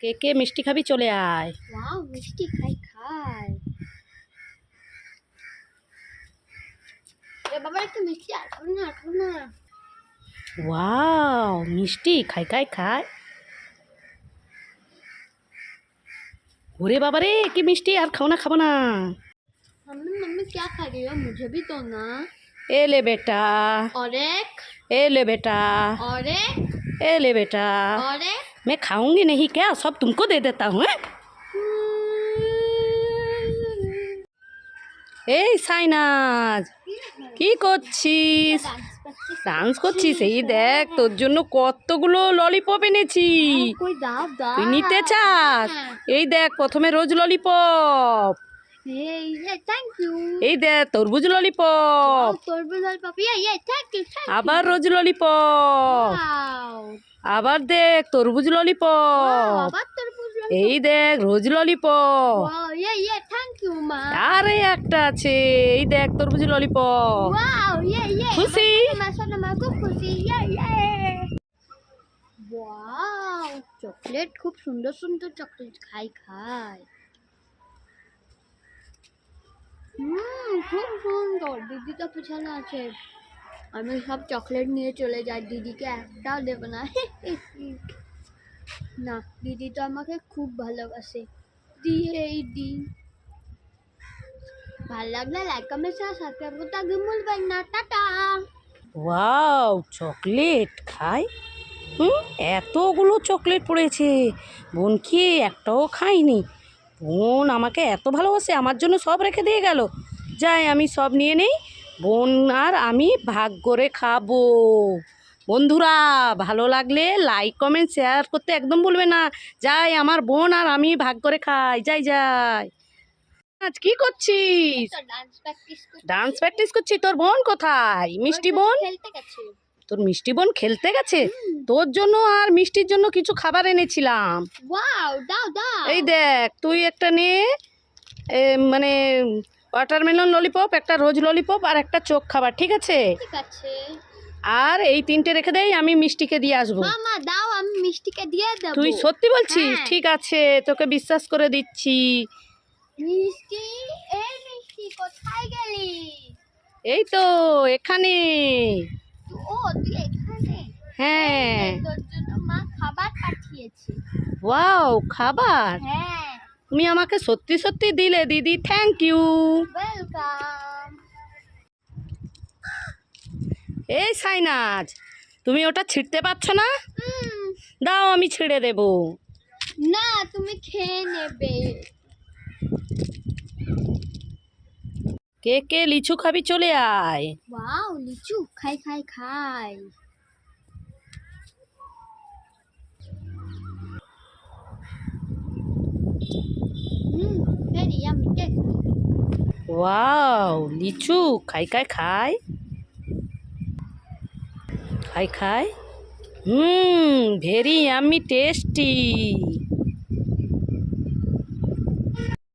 কে কে মিষ্টি খাবি চলে আয় ওয়াও মিষ্টি খাই খাই এ বাবা একটু মিষ্টি আঠাবো না আঠাবো না ওয়াও মিষ্টি খাই খাই খায় ওরে বাবা রে কি মিষ্টি আর খাও না খাবো না मम्मी मम्मी क्या खा रही हो मुझे भी तो ना এ লে বেটা और एक ए ले बेटा और एक ए ले बेटा और एक मैं खाऊंगी नहीं क्या सब तुमको दे देता हूँ हैं? এই সাইনাজ কি করছিস ডান্স করছিস এই দেখ তোর জন্য কতগুলো ললিপপ এনেছি कोई दाव दाव তুই নিতে চাস এই দেখ প্রথমে রোজ ললিপপ ये ये थैंक यू এই দে তরবুজ ললিপপ তরবুজ ললিপপ আবার রোজ ললিপ আবার দেখ তরবুজ ললিপ এই দেখ রোজ ললিপপ আরে একটা আছে এই দেখ তরবুজ ললিপপ খুশি চকলেট খুব সুন্দর সুন্দর চকলেট খাই খায় খুব সুন্দর। দিদি তো পিছনে আছে। আমি সব চকলেট নিয়ে চলে যাই। দিদিকে একটাও দেবো না। না, দিদি তো আমাকে খুব ভালোবাসে। দিয়েই দি ভালো লাগলে লাইক কমেন্ট সাবস্ক্রাইব করতে একদম ভুলবেন না। টাটা। ওয়াও চকলেট খাই? হুম, এতগুলো চকলেট পড়েছে। বোন কি একটাও খায়নি? বোন আমাকে এত ভালোবাসে, আমার জন্য সব রেখে দিয়ে গেল। যাই আমি সব নিয়ে নেই। বোন আর আমি ভাগ করে খাব। বন্ধুরা ভালো লাগলে লাইক কমেন্ট শেয়ার করতে একদম বলবে না। যাই আমার বোন আর আমি ভাগ করে খাই। যাই যাই। আজ কি করছিস? ডান্স প্র্যাকটিস করছি। তোর বোন কোথায়? মিষ্টি বোন তোর মিষ্টি বোন খেলতে গেছে? তোর জন্য আর মিষ্টির জন্য কিছু খাবার এনেছিলাম। এই দেখ তুই একটা নে মানে ওয়াটারমেলন ললিপপ একটা রোজ ললিপপ আর একটা চোখ খাবার ঠিক আছে? ঠিক আছে। আর এই তিনটে রেখে দেই আমি মিষ্টিকে দিয়ে আসব। মামা দাও আমি মিষ্টিকে দিয়ে দেবো। তুই সত্যি বলছিস? হ্যাঁ। ঠিক আছে তোকে বিশ্বাস করে দিচ্ছি। মিষ্টি? এই মিষ্টি কোথায় গেলি? এই তো এখানে। ও তুই এখানে? হ্যাঁ। তোর জন্য মা খাবার পাঠিয়েছে। ওয়াও খাবার? হ্যাঁ। তুমি আমাকে সত্যি সত্যি দিলে দিদি থ্যাংক ইউ এই সাইনাজ তুমি ওটা ছিঁড়তে পারছ না? দাও আমি ছিঁড়ে দেব। না তুমি খেয়ে নেবে। কে কে লিচু খাবি চলে আয়। ওয়াও লিচু খাই খাই খাই hmm very yummy tasty wow লিচু খাই খাই খাই। খাই খাই। Hmm very yummy tasty.